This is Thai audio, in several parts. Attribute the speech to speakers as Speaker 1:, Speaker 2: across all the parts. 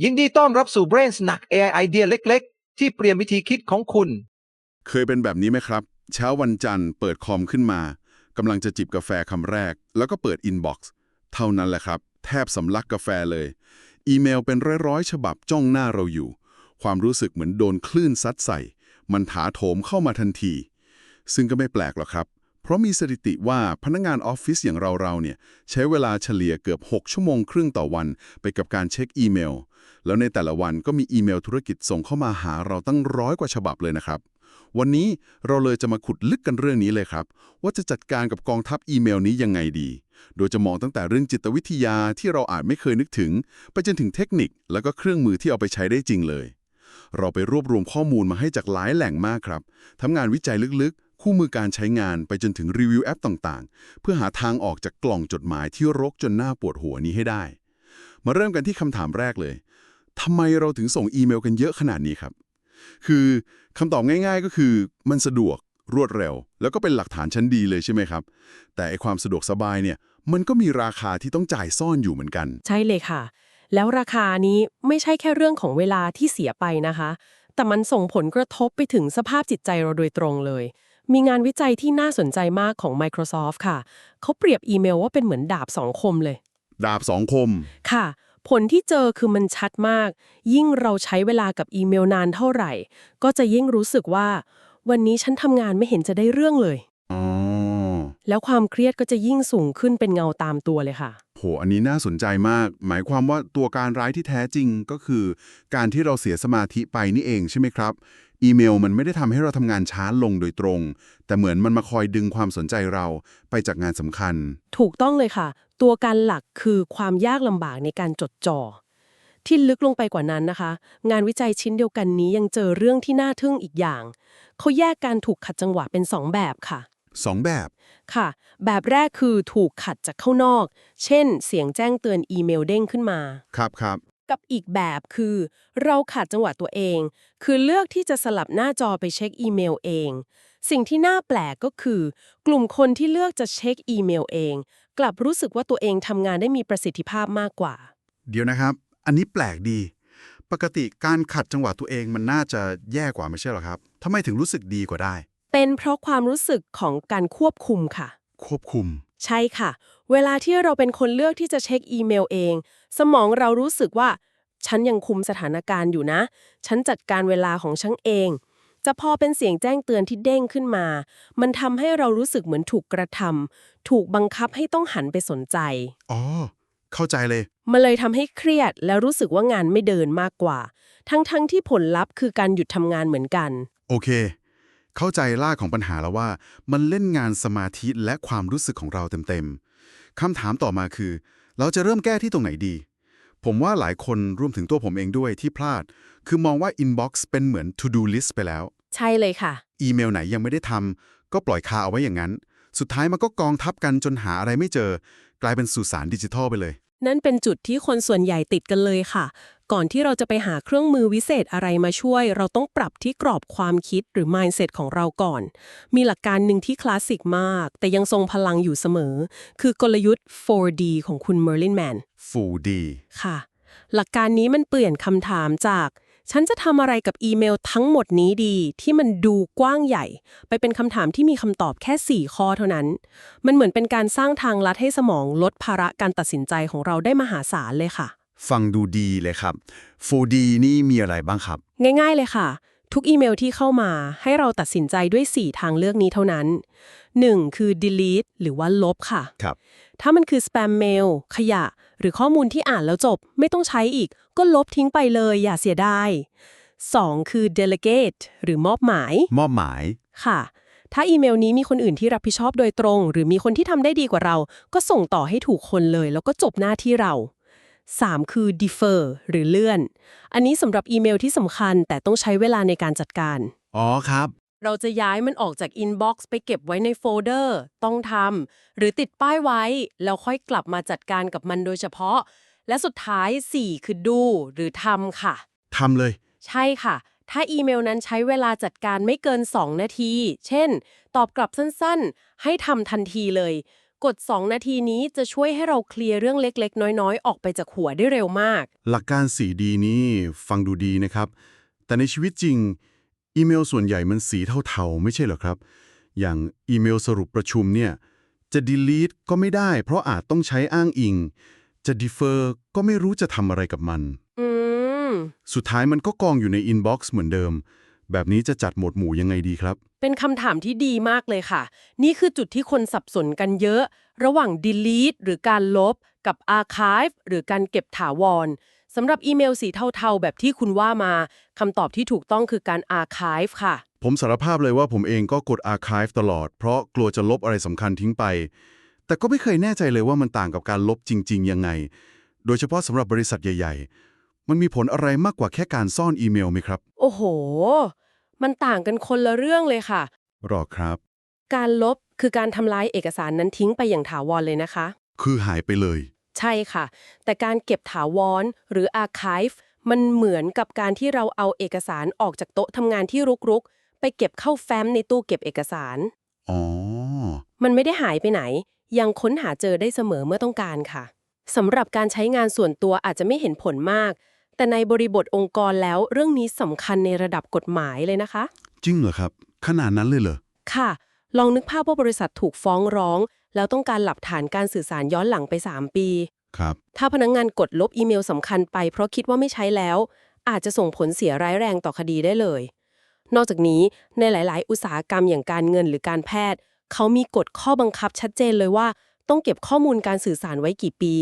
Speaker 1: ยินดีต้อนรับสู่ Brain Snack AI ไอเดียเล็ก ๆ ที่เปลี่ยนวิธีคิดของคุณ
Speaker 2: เคยเป็นแบบนี้ไหมครับ เช้าวันจันทร์เปิดคอมขึ้นมากำลังจะจิบกาแฟคำแรก แล้วก็เปิดอินบ็อกซ์เท่านั้นแหละครับ แทบสำลักกาแฟเลย อีเมลเป็นร้อยๆฉบับจ้องหน้าเราอยู่ ความรู้สึกเหมือนโดนคลื่นซัดใส่ มันถาโถมเข้ามาทันที ซึ่งก็ไม่แปลกหรอกครับ เพราะมีสถิติว่าพนักงานออฟฟิศอย่างเราๆเนี่ยใช้เวลาเฉลี่ยเกือบ 6 ชั่วโมงครึ่งต่อวันไปกับการเช็คอีเมล แล้วในแต่ละวันก็มีอีเมลธุรกิจส่งเข้ามาหาเราตั้งร้อยกว่าฉบับเลยนะครับ วันนี้เราเลยจะมาขุดลึกกันเรื่องนี้เลยครับ ว่าจะจัดการกับกองทัพอีเมลนี้ยังไงดี โดยจะมองตั้งแต่เรื่องจิตวิทยาที่เราอาจไม่เคยนึกถึง ไปจนถึงเทคนิคแล้วก็เครื่องมือที่เอาไปใช้ได้จริงเลย เราไปรวบรวมข้อมูลมาให้จากหลายแหล่งมากครับทำงานวิจัยลึกๆ คู่มือการใช้งานไปจนถึงรีวิวแอปต่างๆ เพื่อหาทางออกจากกล่องจดหมายที่รกจนหน้าปวดหัวนี้ให้ได้มาเริ่มกันที่คำถามแรกเลย ทำไมเราถึงส่งอีเมลกันเยอะขนาดนี้ครับ คือคำตอบง่าย ๆ ก็คือมันสะดวกรวดเร็ว แล้วก็เป็นหลักฐานชั้นดีเลยใช่ไหมครับ แต่ไอความสะดวกสบายเนี่ย มันก็มีราคาที่ต้องจ่ายซ่อนอยู่เหมือนกัน
Speaker 3: ใช่เลยค่ะ แล้วราคานี้ไม่ใช่แค่เรื่องของเวลาที่เสียไปนะคะ แต่มันส่งผลกระทบไปถึงสภาพจิตใจเราโดยตรงเลย มีงานวิจัยที่น่าสนใจมากของ Microsoft ค่ะ เขาเปรียบอีเมลว่าเป็นเหมือนดาบสองคมเลย
Speaker 2: ดาบสองคม
Speaker 3: ค่ะ ผลที่เจอคือมันชัดมาก ยิ่งเราใช้เวลากับอีเมลนานเท่าไหร่ ก็จะยิ่งรู้สึกว่า วันนี้ฉันทำงานไม่เห็นจะได้เรื่องเลย
Speaker 2: อ๋อ
Speaker 3: แล้วความเครียดก็จะยิ่งสูงขึ้นเป็นเงาตามตัวเลยค่ะ
Speaker 2: โห อันนี้น่าสนใจมาก หมายความว่าตัวการร้ายที่แท้จริงก็คือ การที่เราเสียสมาธิไปนี่เองใช่ไหมครับ อีเมลมันไม่ได้ทำให้เราทำงานช้าลงโดยตรง แต่เหมือนมันมาคอยดึงความสนใจเราไปจากงานสำคัญ
Speaker 3: ถูกต้องเลยค่ะ ตัวการหลักคือความยากลำบากในการจดจ่อ ที่ลึกลงไปกว่านั้นนะคะ งานวิจัยชิ้นเดียวกันนี้ยังเจอเรื่องที่น่าทึ่งอีกอย่าง เขาแยกการถูกขัดจังหวะเป็นสองแบบค่ะ
Speaker 2: สองแบบ
Speaker 3: ค่ะ แบบแรกคือถูกขัดจากข้างนอก เช่น เสียงแจ้งเตือนอีเมลเด้งขึ้นมา
Speaker 2: ครับครับ
Speaker 3: กับอีกแบบคือ เราขัดจังหวะตัวเอง คือเลือกที่จะสลับหน้าจอไปเช็คอีเมลเอง สิ่งที่น่าแปลกก็คือ กลุ่มคนที่เลือกจะเช็คอีเมลเอง กลับรู้สึกว่าตัวเองทำงานได้มีประสิทธิภาพมากกว่า
Speaker 2: เดี๋ยวนะครับ อันนี้แปลกดี ปกติการขัดจังหวะตัวเองมันน่าจะแย่กว่าไม่ใช่เหรอครับทำไมถึงรู้สึกดีกว่าได้
Speaker 3: เป็นเพราะความรู้สึกของการควบคุมค่ะ
Speaker 2: ควบคุม
Speaker 3: ใช่ค่ะ เวลาที่เราเป็นคนเลือกที่จะเช็คอีเมลเอง สมองเรารู้สึกว่า ฉันยังคุมสถานการณ์อยู่นะ ฉันจัดการเวลาของฉันเอง จะพอเป็นเสียงแจ้งเตือนที่เด้งขึ้นมา มันทำให้เรารู้สึกเหมือนถูกกระทำถูกบังคับให้ต้องหันไปสนใจ
Speaker 2: อ๋อ เข้าใจเลย
Speaker 3: มันเลยทำให้เครียดและรู้สึกว่างานไม่เดินมากกว่า ทั้งๆทที่ผลลัพธ์คือการหยุดทำงานเหมือนกัน
Speaker 2: โอเค เข้าใจล่ากของปัญหาแล้วว่า มันเล่นงานสมาธิและความรู้สึกของเราเต็มๆคำถามต่อมาคือ เราจะเริ่มแก้ที่ตรงไหนดี ผมว่าหลายคนรวมถึงตัวผมเองด้วยที่พลาด คือมองว่า inbox เป็นเหมือน to do list ไปแล้ว
Speaker 3: ใช่เลยค่ะ
Speaker 2: อีเมลไหนยังไม่ได้ทำก็ปล่อยคาเอาไว้อย่างนั้น สุดท้ายมันก็กองทับกันจนหาอะไรไม่เจอ กลายเป็นสุสานดิจิทัลไปเลย
Speaker 3: นั่นเป็นจุดที่คนส่วนใหญ่ติดกันเลยค่ะ ก่อนที่เราจะไปหาเครื่องมือวิเศษอะไรมาช่วย เราต้องปรับที่กรอบความคิดหรือ mindset ของเราก่อน มีหลักการหนึ่งที่คลาสสิกมาก แต่ยังทรงพลังอยู่เสมอ คือกลยุทธ์ 4D ของคุณ Merlin Mann
Speaker 2: ฟูดี
Speaker 3: ค่ะ หลักการนี้มันเปลี่ยนคำถามจาก ฉันจะทำอะไรกับอีเมลทั้งหมดนี้ดี ที่มันดูกว้างใหญ่ ไปเป็นคำถามที่มีคำตอบแค่ 4 ข้อเท่านั้น มันเหมือนเป็นการสร้างทางลัดให้สมองลดภาระการตัดสินใจของเราได้มหาศาลเลยค่ะ
Speaker 2: ฟังดูดีเลยครับฟูดีนี่มีอะไรบ้างครับ
Speaker 3: ง่ายๆเลยค่ะ ทุกอีเมลที่เข้ามาให้เราตัดสินใจด้วย 4 ทางเลือกนี้เท่านั้น 1. คือ delete หรือว่าลบค่ะ
Speaker 2: ครับ
Speaker 3: ถ้ามันคือ spam mail ขยะ หรือข้อมูลที่อ่านแล้วจบ ไม่ต้องใช้อีก ก็ลบทิ้งไปเลยอย่าเสียดาย 2. คือ delegate หรือมอบหมาย
Speaker 2: มอบหมาย
Speaker 3: ค่ะ ถ้าอีเมลนี้มีคนอื่นที่รับผิดชอบโดยตรง หรือมีคนที่ทำได้ดีกว่าเรา ก็ส่งต่อให้ถูกคนเลย แล้วก็จบหน้าที่เรา 3. คือ defer หรือเลื่อน อันนี้สำหรับอีเมลที่สำคัญแต่ต้องใช้เวลาในการจัดการ
Speaker 2: อ๋อครับ
Speaker 3: เราจะย้ายมันออกจากอินบ็อกซ์ไปเก็บไว้ในโฟลเดอร์ ต้องทำหรือติดป้ายไว้ แล้วค่อยกลับมาจัดการกับมันโดยเฉพาะ และสุดท้าย 4 คือดูหรือทำค่ะ
Speaker 2: ทำเลย
Speaker 3: ใช่ค่ะ ถ้าอีเมลนั้นใช้เวลาจัดการไม่เกิน 2 นาที เช่น ตอบกลับสั้นๆ ให้ทำทันทีเลย กด2นาทีนี้จะช่วยให้เราเคลียร์เรื่องเล็กๆ น้อยๆ ออกไปจากหัวได้เร็วมาก
Speaker 2: หลักการ 4D นี้ฟังดูดีนะครับ แต่ในชีวิตจริง อีเมลส่วนใหญ่มันสีเทาๆ ไม่ใช่เหรอครับ อย่างอีเมลสรุปประชุมเนี่ย จะ delete ก็ไม่ได้ เพราะอาจต้องใช้อ้างอิง จะ defer ก็ไม่รู้จะทำอะไรกับมัน
Speaker 3: อืม
Speaker 2: สุดท้ายมันก็กองอยู่ใน inbox เหมือนเดิม แบบนี้จะจัดหมวดหมู่ยังไงดีครับ
Speaker 3: เป็นคำถามที่ดีมากเลยค่ะ นี่คือจุดที่คนสับสนกันเยอะ ระหว่าง delete หรือการลบ กับ archive หรือการเก็บถาวรสำหรับอีเมลสีเทาๆ แบบที่คุณว่ามาคำตอบที่ถูกต้องคือการ archive ค่ะ
Speaker 2: ผมสารภาพเลยว่าผมเองก็กด archive ตลอด เพราะกลัวจะลบอะไรสำคัญทิ้งไป แต่ก็ไม่เคยแน่ใจเลยว่ามันต่างกับการลบจริง ๆ ยังไง โดยเฉพาะสำหรับบริษัทใหญ่ ๆ มันมีผลอะไรมากกว่าแค่การซ่อนอีเมลไหมครับ
Speaker 3: โอ้โห มันต่างกันคนละเรื่องเลยค่ะ
Speaker 2: รอครับ
Speaker 3: การลบคือการทำลายเอกสารนั้นทิ้งไปอย่างถาวรเลยนะคะ
Speaker 2: คือหายไปเลย
Speaker 3: ใช่ค่ะ แต่การเก็บถาวรหรือ archive มันเหมือนกับการที่เราเอาเอกสารออกจากโต๊ะทำงานที่รุกๆ ไปเก็บเข้าแฟ้มในตู้เก็บเอกสาร
Speaker 2: อ๋อ
Speaker 3: มันไม่ได้หายไปไหน ยังค้นหาเจอได้เสมอเมื่อต้องการค่ะสำหรับการใช้งานส่วนตัวอาจจะไม่เห็นผลมาก แต่ในบริบทองค์กรแล้วเรื่องนี้สำคัญในระดับกฎหมายเลยนะคะ
Speaker 2: จริงเหรอครับ ขนาดนั้นเลยเหรอ
Speaker 3: ค่ะ ลองนึกภาพว่าบริษัทถูกฟ้องร้อง แล้วต้องการหลักฐานการสื่อสารย้อนหลังไป 3 ปี
Speaker 2: ครับ
Speaker 3: ถ้าพนักงงานกดลบอีเมลสำคัญไป เพราะคิดว่าไม่ใช้แล้ว อาจจะส่งผลเสียร้ายแรงต่อคดีได้เลย นอกจากนี้ในหลาย ๆ อุตสาหกรรมอย่างการเงินหรือการแพทย์ เขามีกฎข้อบังคับชัดเจนเลยว่า ต้องเก็บข้อมูลการสื่อสารไว้กี่ปี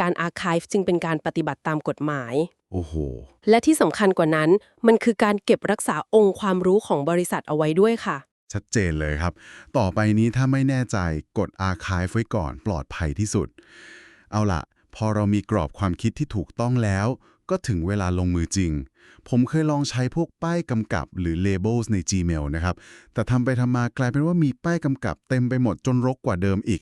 Speaker 3: การอาร์คีฟจึงเป็นการปฏิบัติตามกฎหมาย
Speaker 2: โอ้โห
Speaker 3: และที่สำคัญกว่านั้น มันคือการเก็บรักษาองค์ความรู้ของบริษัทเอาไว้ด้วยค่ะ
Speaker 2: ชัดเจนเลยครับ ต่อไปนี้ถ้าไม่แน่ใจกด Archive ไว้ก่อนปลอดภัยที่สุด เอาล่ะ พอเรามีกรอบความคิดที่ถูกต้องแล้ว ก็ถึงเวลาลงมือจริง ผมเคยลองใช้พวกป้ายกำกับหรือ labels ใน Gmail นะครับ แต่ทำไปทำมากลายเป็นว่ามีป้ายกำกับเต็มไปหมดจนรกกว่าเดิมอีก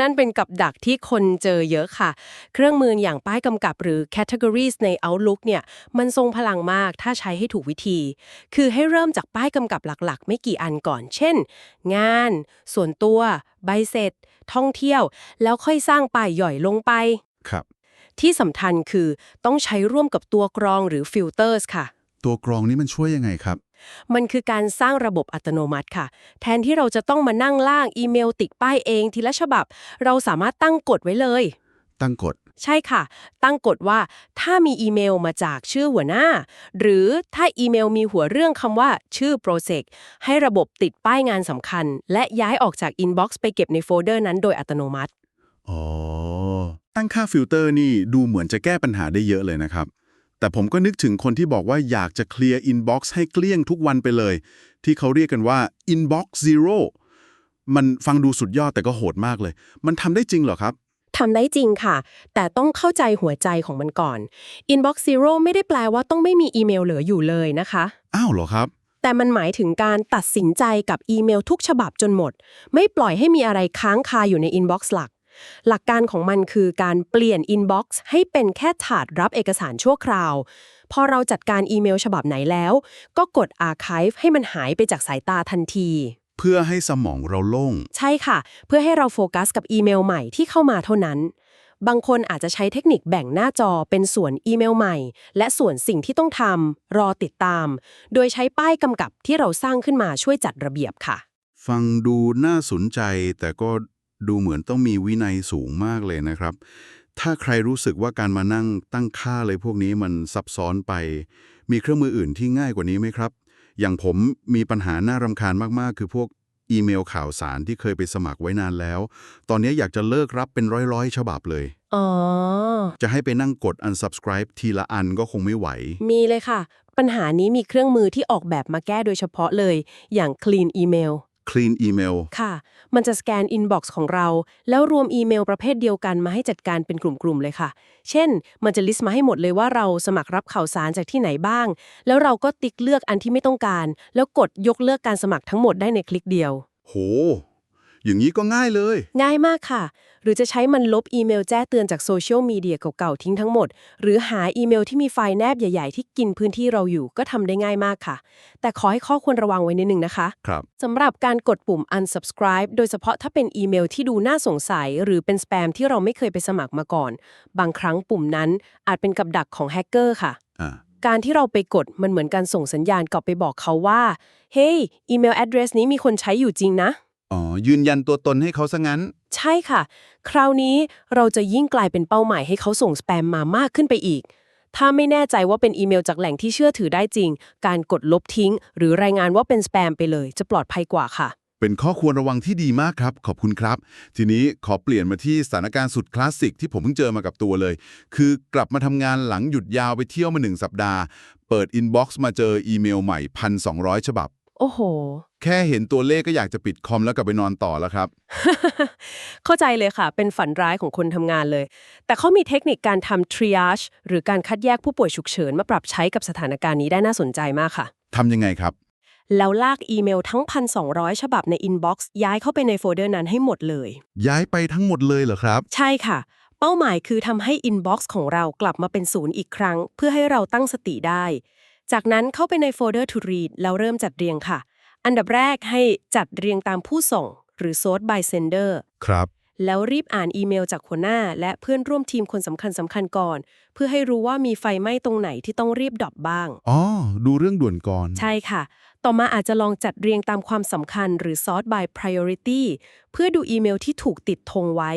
Speaker 3: นั่นเป็นกับดักที่คนเจอเยอะค่ะ เครื่องมืออย่างป้ายกำกับหรือ categories ใน Outlook เนี่ย มันทรงพลังมากถ้าใช้ให้ถูกวิธี คือให้เริ่มจากป้ายกำกับหลักๆ ไม่กี่อันก่อน เช่น งาน ส่วนตัว ใบเสร็จ ท่องเที่ยว แล้วค่อยสร้างป้ายย่อยลงไป
Speaker 2: ครับ
Speaker 3: ที่สำคัญคือต้องใช้ร่วมกับตัวกรองหรือ filters ค่ะ
Speaker 2: ตัวกรองนี้มันช่วยยังไงครับ
Speaker 3: มันคือการสร้างระบบอัตโนมัติค่ะ แทนที่เราจะต้องมานั่งล่างอีเมลติดป้ายเองทีละฉบับ เราสามารถตั้งกฎไว้เลย
Speaker 2: ตั้งกฎ
Speaker 3: ใช่ค่ะ ตั้งกฎว่าถ้ามีอีเมลมาจากชื่อหัวหน้า หรือถ้าอีเมลมีหัวเรื่องคำว่าชื่อโปรเจกต์ให้ระบบติดป้ายงานสำคัญ และย้ายออกจากอินบ็อกซ์ไปเก็บในโฟลเดอร์นั้นโดยอัตโนมัติ
Speaker 2: อ๋อตั้งค่าฟิลเตอร์นี่ดูเหมือนจะแก้ปัญหาได้เยอะเลยนะครับ แต่ผมก็นึกถึงคนที่บอกว่าอยากจะเคลียร์อินบ็อกซ์ให้เกลี้ยงทุกวันไปเลย ที่เขาเรียกกันว่า inbox zero มันฟังดูสุดยอดแต่ก็โหดมากเลย มันทำได้จริงเหรอครับ
Speaker 3: ทำได้จริงค่ะ แต่ต้องเข้าใจหัวใจของมันก่อน Inbox Zero ไม่ได้แปลว่าต้องไม่มีอีเมลเหลืออยู่เลยนะคะ
Speaker 2: อ้าวเหรอครับ
Speaker 3: แต่มันหมายถึงการตัดสินใจกับอีเมลทุกฉบับจนหมด ไม่ปล่อยให้มีอะไรค้างคาอยู่ในอินบ็อกซ์หลัก หลักการของมันคือการเปลี่ยนอินบ็อกซ์ให้เป็นแค่ถาดรับเอกสารชั่วคราว พอเราจัดการอีเมลฉบับไหนแล้ว ก็กด Archive ให้มันหายไปจากสายตาทันที
Speaker 2: เพื่อให้สมองเราโล่ง
Speaker 3: ใช่ค่ะ เพื่อให้เราโฟกัสกับอีเมลใหม่ที่เข้ามาเท่านั้น บางคนอาจจะใช้เทคนิคแบ่งหน้าจอเป็นส่วนอีเมลใหม่ และส่วนสิ่งที่ต้องทำรอติดตาม โดยใช้ป้ายกำกับที่เราสร้างขึ้นมาช่วยจัดระเบียบค่ะ
Speaker 2: ฟังดูน่าสนใจแต่ก็ ดูเหมือนต้องมีวินัยสูงมากเลยนะครับ ถ้าใครรู้สึกว่าการมานั่งตั้งค่าเลยพวกนี้มันซับซ้อนไป มีเครื่องมืออื่นที่ง่ายกว่านี้ไหมครับ อย่างผมมีปัญหาน่ารำคาญมากๆ คือพวกอีเมลข่าวสารที่เคยไปสมัครไว้นานแล้ว ตอนนี้อยากจะเลิกรับเป็นร้อยๆ ฉบับเลย
Speaker 3: อ๋อ
Speaker 2: จะให้ไปนั่งกด unsubscribe ทีละอันก็คงไม่ไหว
Speaker 3: มีเลยค่ะ ปัญหานี้มีเครื่องมือที่ออกแบบมาแก้โดยเฉพาะเลย อย่าง Clean Email
Speaker 2: clean email
Speaker 3: ค่ะ มันจะสแกนอินบ็อกซ์ของเรา แล้วรวมอีเมลประเภทเดียวกันมาให้จัดการเป็นกลุ่มๆเลยค่ะ เช่น มันจะลิสต์มาให้หมดเลยว่าเราสมัครรับข่าวสารจากที่ไหนบ้าง แล้วเราก็ติ๊กเลือกอันที่ไม่ต้องการ แล้วกดยกเลิกการสมัครทั้งหมดได้ในคลิกเดียว
Speaker 2: โห อย่างนี้ก็ง่ายเลย
Speaker 3: ง่ายมากค่ะ หรือจะใช้มันลบอีเมลแจ้งเตือนจากโซเชียลมีเดียเก่าๆทิ้งทั้งหมด หรือหาอีเมลที่มีไฟล์แนบใหญ่ๆ ที่กินพื้นที่เราอยู่ก็ทำได้ง่ายมากค่ะ แต่ขอให้ข้อควรระวังไว้นิดนึงนะคะ
Speaker 2: ครับ
Speaker 3: สำหรับการกดปุ่ม unsubscribe โดยเฉพาะถ้าเป็นอีเมลที่ดูน่าสงสัย หรือเป็นสแปมที่เราไม่เคยไปสมัครมาก่อน บางครั้งปุ่มนั้นอาจเป็นกับดักของแฮกเกอร์ค่ะ
Speaker 2: อ่า
Speaker 3: การที่เราไปกดมันเหมือนการส่งสัญญาณกลับไปบอกเขาว่า เฮ้ย อีเมล address นี้มีคนใช้อยู่จริงนะ
Speaker 2: อ๋อ ยืนยันตัวตนให้เขาซะงั้น
Speaker 3: ใช่ค่ะ คราวนี้เราจะยิ่งกลายเป็นเป้าหมายให้เขาส่งสแปมมามากขึ้นไปอีก ถ้าไม่แน่ใจว่าเป็นอีเมลจากแหล่งที่เชื่อถือได้จริง การกดลบทิ้ง หรือรายงานว่าเป็นสแปมไปเลย จะปลอดภัยกว่าค่ะ
Speaker 2: เป็นข้อควรระวังที่ดีมากครับ ขอบคุณครับ ทีนี้ขอเปลี่ยนมาที่สถานการณ์สุดคลาสสิกที่ผมเพิ่งเจอมากับตัวเลย คือกลับมาทำงานหลังหยุดยาวไปเที่ยวมาหนึ่งสัปดาห์ เปิดอินบ็อกซ์มาเจออีเมลใหม่1,200ฉบับ
Speaker 3: โอ้โห
Speaker 2: แค่เห็นตัวเลขก็อยากจะปิดคอมแล้วกลับไปนอนต่อแล้วครับ
Speaker 3: เข้าใจเลยค่ะ เป็นฝันร้ายของคนทำงานเลย แต่เขามีเทคนิคการทำ triage หรือการคัดแยกผู้ป่วยฉุกเฉิน มาปรับใช้กับสถานการณ์นี้ได้น่าสนใจมากค่ะ
Speaker 2: ทำยังไงครับ
Speaker 3: แล้วลากอีเมลทั้ง 1,200 ฉบับใน inbox ย้ายเข้าไปในโฟลเดอร์นั้นให้หมดเลย
Speaker 2: ย้ายไปทั้งหมดเลยเหรอครับ
Speaker 3: ใช่ค่ะ เป้าหมายคือทำให้ inbox ของเรากลับมาเป็นศูนย์อีกครั้ง เพื่อให้เราตั้งสติได้ จากนั้นเข้าไปในโฟลเดอร์ to read แล้วเริ่มจัดเรียงค่ะ อันดับแรกให้จัดเรียงตามผู้ส่ง หรือ sort by sender
Speaker 2: ครับ
Speaker 3: แล้วรีบอ่านอีเมลจากหัวหน้า และเพื่อนร่วมทีมคนสำคัญสำคัญก่อน เพื่อให้รู้ว่ามีไฟไหม้ตรงไหนที่ต้องรีบดรอปบ้าง
Speaker 2: อ๋อ ดูเรื่องด่วนก่อน
Speaker 3: ใช่ค่ะ ต่อมาอาจจะลองจัดเรียงตามความสำคัญหรือ sort by priority เพื่อดูอีเมลที่ถูกติดธงไว้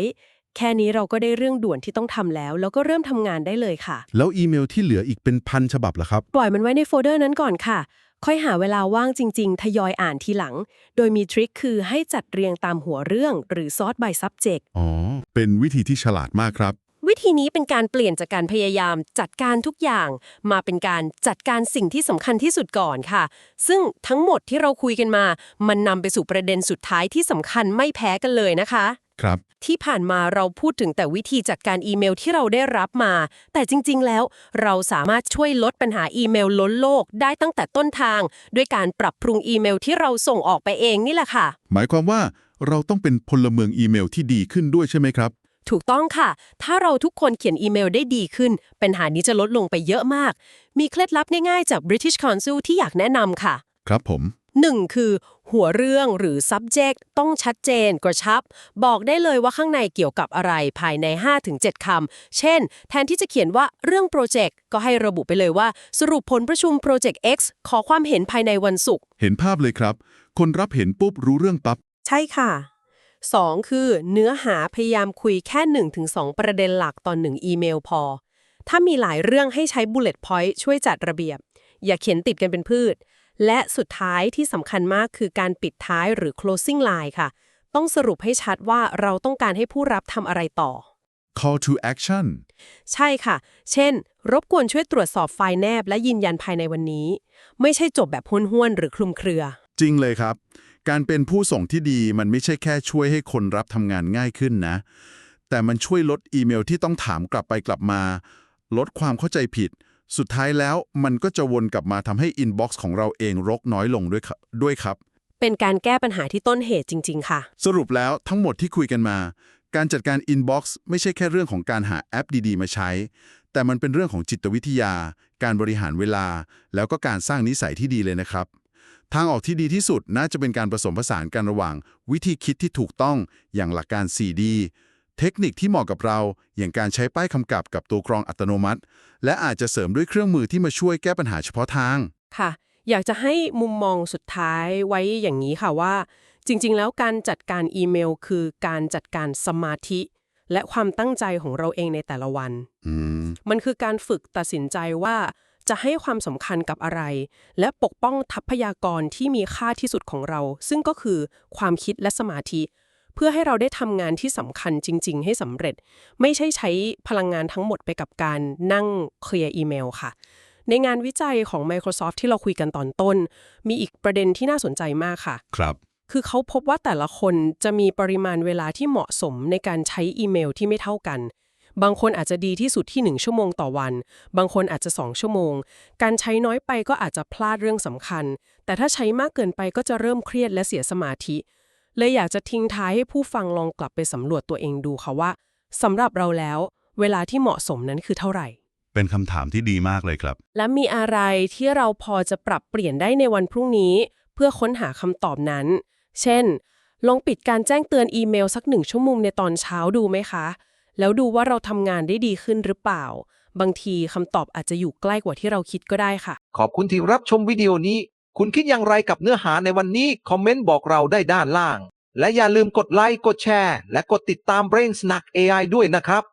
Speaker 3: แค่นี้เราก็ได้เรื่องด่วนที่ต้องทำแล้ว แล้วก็เริ่มทำงานได้เลยค่ะ
Speaker 2: แล้วอีเมลที่เหลืออีกเป็นพันฉบับเหรอครับ
Speaker 3: ปล่อยมันไว้ในโฟลเดอร์นั้นก่อนค่ะ ค่อยหาเวลาว่างจริง ๆ ทยอยอ่านทีหลัง โดยมีทริคคือให้จัดเรียงตามหัวเรื่องหรือ sort by subject
Speaker 2: อ๋อ เป็นวิธีที่ฉลาดมากครับ
Speaker 3: วิธีนี้เป็นการเปลี่ยนจากการพยายามจัดการทุกอย่าง มาเป็นการจัดการสิ่งที่สำคัญที่สุดก่อนค่ะ ซึ่งทั้งหมดที่เราคุยกันมา มันนำไปสู่ประเด็นสุดท้ายที่สำคัญไม่แพ้กันเลยนะคะ
Speaker 2: ครับ
Speaker 3: ที่ผ่านมาเราพูดถึงแต่วิธีจัดการอีเมลที่เราได้รับมา แต่จริง ๆ แล้ว เราสามารถช่วยลดปัญหาอีเมลล้นโลกได้ตั้งแต่ต้นทาง ด้วยการปรับปรุงอีเมลที่เราส่งออกไปเองนี่แหละค่ะ
Speaker 2: หมายความว่าเราต้องเป็นพลเมืองอีเมลที่ดีขึ้นด้วยใช่ไหมครับ
Speaker 3: ถูกต้องค่ะ ถ้าเราทุกคนเขียนอีเมลได้ดีขึ้น ปัญหานี้จะลดลงไปเยอะมาก มีเคล็ดลับง่ายๆจาก British Council ที่อยากแนะนำค่ะ
Speaker 2: ครับผม
Speaker 3: 1. คือ หัวเรื่องหรือ subject ต้องชัดเจนกระชับ บอกได้เลยว่าข้างในเกี่ยวกับอะไรภายใน 5-7คำเช่น แทนที่จะเขียนว่าเรื่องโปรเจกต์ก็ให้ระบุไปเลยว่า สรุปผลประชุมโปรเจกต์ X ขอความเห็นภายในวันศุกร์
Speaker 2: เห็นภาพเลยครับ คนรับเห็นปุ๊บรู้เรื่องปั๊บ
Speaker 3: ใช่ค่ะ 2. คือ เนื้อหาพยายามคุยแค่ 1-2 ประเด็นหลักตอนหนึ่งอีเมลพอ ถ้ามีหลายเรื่องให้ใช้ bullet point ช่วยจัดระเบียบ อย่าเขียนติดกันเป็นพืช และสุดท้ายที่สำคัญมากคือการปิดท้ายหรือ closing line ค่ะ ต้องสรุปให้ชัดว่าเราต้องการให้ผู้รับทำอะไรต่อ
Speaker 2: call to action
Speaker 3: ใช่ค่ะ เช่น รบกวนช่วยตรวจสอบไฟล์แนบและยืนยันภายในวันนี้ ไม่ใช่จบแบบห้วนๆหรือคลุมเครือ
Speaker 2: จริงเลยครับ การเป็นผู้ส่งที่ดีมันไม่ใช่แค่ช่วยให้คนรับทำงานง่ายขึ้นนะ แต่มันช่วยลดอีเมลที่ต้องถามกลับไปกลับมา ลดความเข้าใจผิด สุดท้ายแล้วมันก็จะวนกลับมาทำให้อินบ็อกซ์ของเราเองรกน้อยลงด้วยครับด้วยครับ
Speaker 3: เป็นการแก้ปัญหาที่ต้นเหตุจริง ๆ ค่ะ
Speaker 2: สรุปแล้วทั้งหมดที่คุยกันมา การจัดการอินบ็อกซ์ไม่ใช่แค่เรื่องของการหาแอปดีๆ มาใช้ แต่มันเป็นเรื่องของจิตวิทยา การบริหารเวลา แล้วก็การสร้างนิสัยที่ดีเลยนะครับ ทางออกที่ดีที่สุดน่าจะเป็นการผสมผสานกันระหว่าง วิธีคิดที่ถูกต้องอย่างหลักการ 4D เทคนิคที่เหมาะกับเรา อย่างการใช้ป้ายคำกับกับตัวกรองอัตโนมัติ และอาจจะเสริมด้วยเครื่องมือที่มาช่วยแก้ปัญหาเฉพาะทาง
Speaker 3: ค่ะ อยากจะให้มุมมองสุดท้ายไว้อย่างนี้ค่ะว่า จริง ๆ แล้วการจัดการอีเมล คือการจัดการสมาธิ และความตั้งใจของเราเองในแต่ละวัน
Speaker 2: อืม
Speaker 3: มันคือการฝึกตัดสินใจว่าจะให้ความสำคัญกับอะไร และปกป้องทรัพยากรที่มีค่าที่สุดของเรา ซึ่งก็คือความคิดและสมาธิ เพื่อให้เราได้ทำงานที่สำคัญจริง ๆ ให้สำเร็จ ไม่ใช่ใช้พลังงานทั้งหมดไปกับการนั่งเคลียร์อีเมลค่ะ ในงานวิจัยของ Microsoft ที่เราคุยกันตอนต้น มีอีกประเด็นที่น่าสนใจมากค่ะ
Speaker 2: ครับ
Speaker 3: คือเขาพบว่าแต่ละคนจะมีปริมาณเวลาที่เหมาะสมในการใช้อีเมลที่ไม่เท่ากันบางคนอาจจะดีที่สุดที่ 1 ชั่วโมงต่อวัน บางคนอาจจะ 2 ชั่วโมง การใช้น้อยไปก็อาจจะพลาดเรื่องสำคัญ แต่ถ้าใช้มากเกินไปก็จะเริ่มเครียดและเสียสมาธิ เลยอยากจะทิ้งท้ายให้ผู้ฟังลองกลับไปสำรวจตัวเองดูค่ะว่าสำหรับเราแล้ว เวลาที่เหมาะสมนั้นคือเท่าไหร่
Speaker 4: เป็นคำถามที่ดีมากเลยครับ
Speaker 3: และมีอะไรที่เราพอจะปรับเปลี่ยนได้ในวันพรุ่งนี้ เพื่อค้นหาคำตอบนั้น เช่น ลองปิดการแจ้งเตือนอีเมลสักหนึ่งชั่วโมงในตอนเช้าดูไหมคะ แล้วดูว่าเราทำงานได้ดีขึ้นหรือเปล่า บางทีคำตอบอาจจะอยู่ใกล้กว่าที่เราคิดก็ได้ค่ะ
Speaker 1: ขอบคุณที่รับชมวิดีโอนี้ คุณคิดอย่างไรกับเนื้อหาในวันนี้ คอมเมนต์บอกเราได้ด้านล่าง และอย่าลืมกดไลค์ กดแชร์ และกดติดตาม Brain Snack AI ด้วยนะครับ